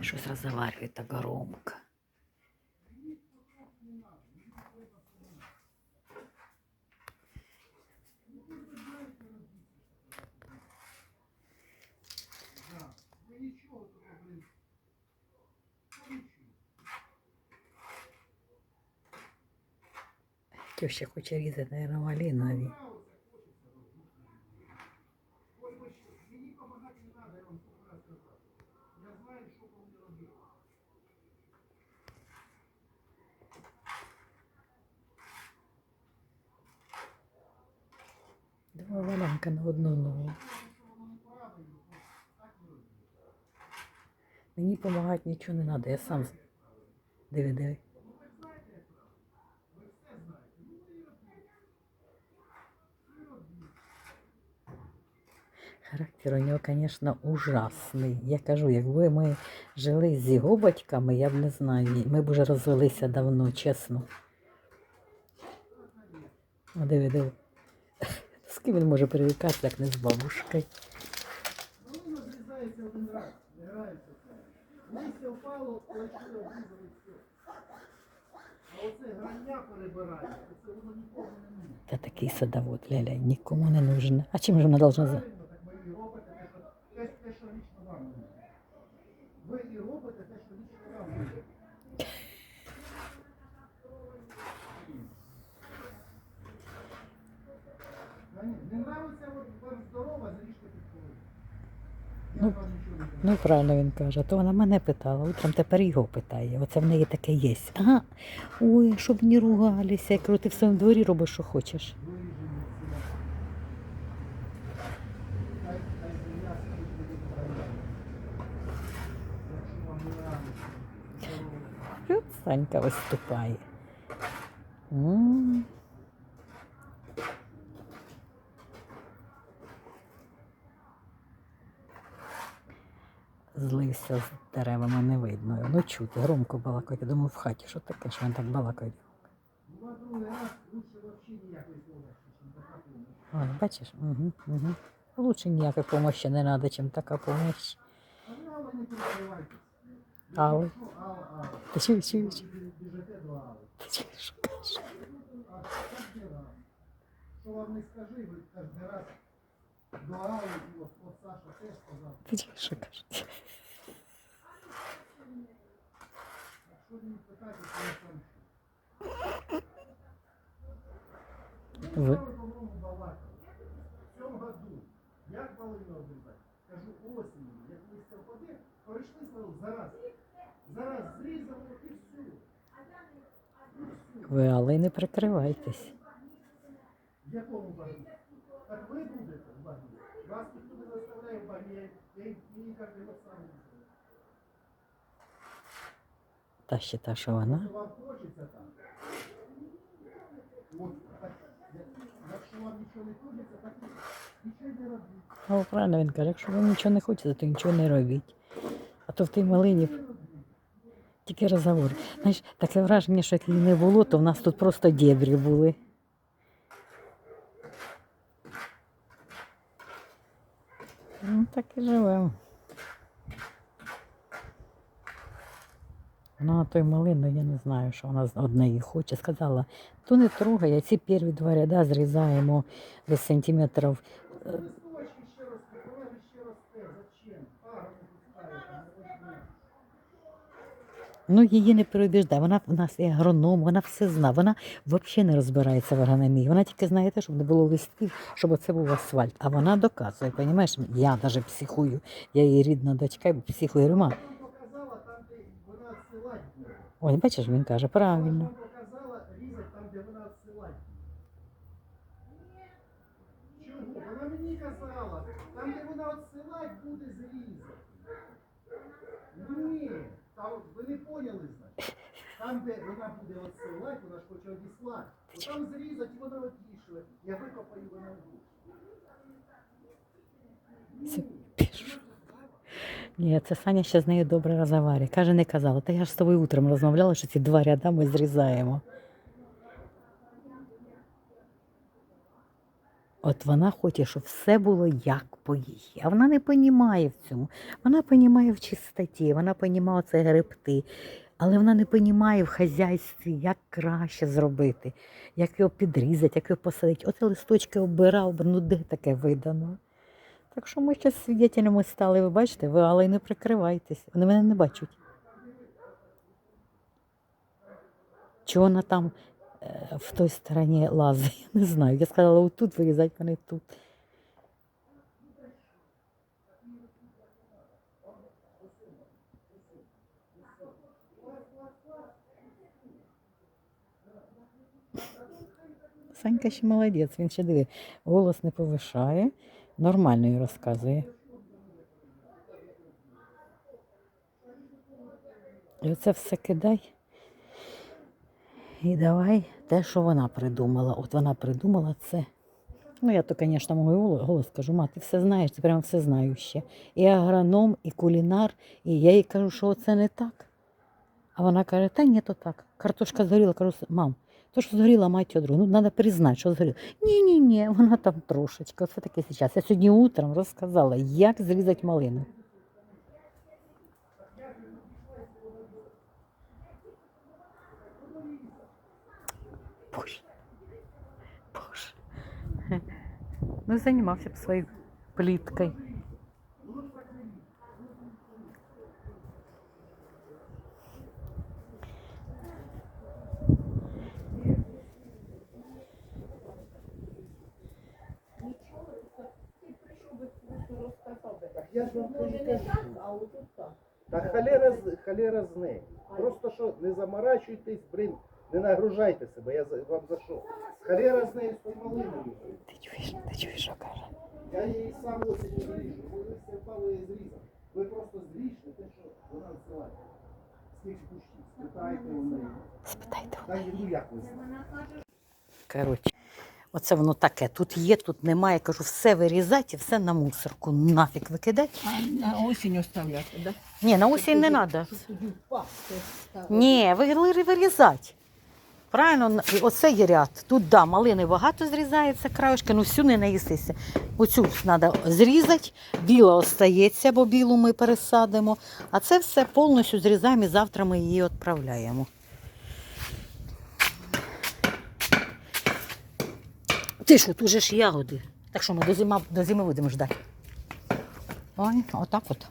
Щось розговаривает так громко. Теща хоче різати, наверное, малинові. Два на одну ногу. Мені допомагати нічого не треба, я сам. Диви, диви. Характер у нього, звісно, ужасний. Я кажу, якби ми жили з його батьками, я б не знаю. Ми б вже розвелися давно, чесно. Диви, диви. Ким він може перевікатися, як не з бабушкою. Та такий садовод, ляля, нікому не нужен. А чим же вона должна за? Правильно, так ви і робите те, що, те, те, що лічно вам нужно. Ви і робите те, що лічно вам нужно. Та ні, Не нравиться от вам здорова, заріжте під половину. Я Ну. Ну, правильно він каже, то вона мене питала, утром тепер його питає. Оце в неї таке є. Ага, ой, щоб не ругалися. Я кажу, ти в своєму дворі робиш, що хочеш. Виріжемо сюди. Хай, хай земля стоїть буде правильно. Якщо вам не радиться, здорово. От Санька виступає. М. Злився з деревами не видно. Ну чути, громко балакать. Я думаю, в хаті, що таке, що він так помощи, така помощь. Бачиш? Угу, угу. Лучше ніякої допомоги не треба, чим така допомога. А ви, Алла, не переживайтесь. Алла? Алла, Алла. Ти чуєш, чуєш? Ти чуєш, що кажеш? Що вам не скажи, ви кожен раз Саша теж балакали? В цьому году, як малину обрізати? Кажу, осінню, як листя впаде, пройшли зараз. Зараз зрізали і все. Ви, але не прикривайтесь. В якому багі? Так ви будете в багі. Вас ніхто не заставляє в я, я ніяк не сам. Та ще та, що вона. Вам хочеться. От, так, якщо вам нічого не хочеться, так і нічого не робіть. Ну, правильно він каже, якщо вам нічого не хочеться, то нічого не робіть. А то в тій малині тільки розговор. Знаєш, таке враження, що як її не було, то в нас тут просто дєбрі були. Ну, так і живемо. Ну, а той малину, я не знаю, що вона одне її хоче. Сказала, то не трогай, а ці перві два ряда зрізаємо десь сантиметрів е, Листочки ще раз, вона ще росте. Зачем? Пару не пускаєте, не возьмете. Ну, її не переубіждай. Вона в нас є агроном, вона все знає. Вона взагалі не розбирається в агрономії. Вона тільки знає те, щоб не було листків, щоб це був асфальт. А вона доказує, розумієш? Я навіть психую. Я її рідна дочка, психую Рима. Ой, бачиш, він каже, правильно. вона мені казала, там, де вона відсилати буде, зрізати. Ні, там, ви не поняли, значить. Там, де вона буде відсилати, вона ж хоче одіслати. Там зрізать і вона одійшла. Я викопаю, вона в. Ні, це Саня ще з нею добре розмовляє. Каже, не казала. Та я ж з тобою утром розмовляла, що ці два ряда ми зрізаємо. От вона хоче, щоб все було як по їй. А вона не понімає в цьому. Вона понімає в чистоті, вона понімає це гребти. Але вона не понімає в хазяйстві, як краще зробити, як його підрізати, як його посадити. Оце листочки обирав, би, ну де таке видано. Так що ми ще свідетелями стали, ви бачите, ви але й не прикривайтесь. Вони мене не бачать. Чи вона там в той стороні лазить? Я не знаю. Я сказала, отут вирізати, вони тут. Санька ще молодець, він ще диви, голос не повишає, нормально їй розказує. І оце все кидай. І давай те, що вона придумала. От вона придумала це. Ну, я то, звісно, мою голос, кажу, ма, ти все знаєш, ти прямо все знаюче. І агроном, і кулінар, і я їй кажу, що це не так. А вона каже, та ні, то так. Картошка згоріла, кажу, мам, то що згоріла мать одругу, ну треба признати, що згоріла. Ні, ні, вона там трошечки. Оце таке зараз. Я сьогодні утром розказала, як зрізати малину. Боже. Боже. Ну, займався б своєю пліткою. Так я ж вам кажу. Та холера, з- холера з нею. Просто що не заморачуйтесь, блин, не нагружайте себе, я вам за що. Холера з нею тою. Ти чуєш, ти чуєш, що каже? Я її сам осінню зріжу, бо ви все впало і зрізав. Ви просто зріжте те, що вона насилає. Скільки кущів, спитайте у неї. Спитайте. Та й ну як ви знаєте. Коротше, оце воно таке. Тут є, тут немає. Кажу, все вирізати і все на мусорку. Нафіг викидати. А на осінь оставляти, да? Ні, на осінь не треба. Ні, ви- ви- вирізати. Правильно, оце є ряд. Тут да, малини багато зрізається, краюшки, ну всю не наїстися. Оцю треба зрізати, біла остається, бо білу ми пересадимо. А це все повністю зрізаємо і завтра ми її відправляємо. Ти що, тут же ж ягоди. Так що ми до зими, до зими будемо ждати. Ой, отак от.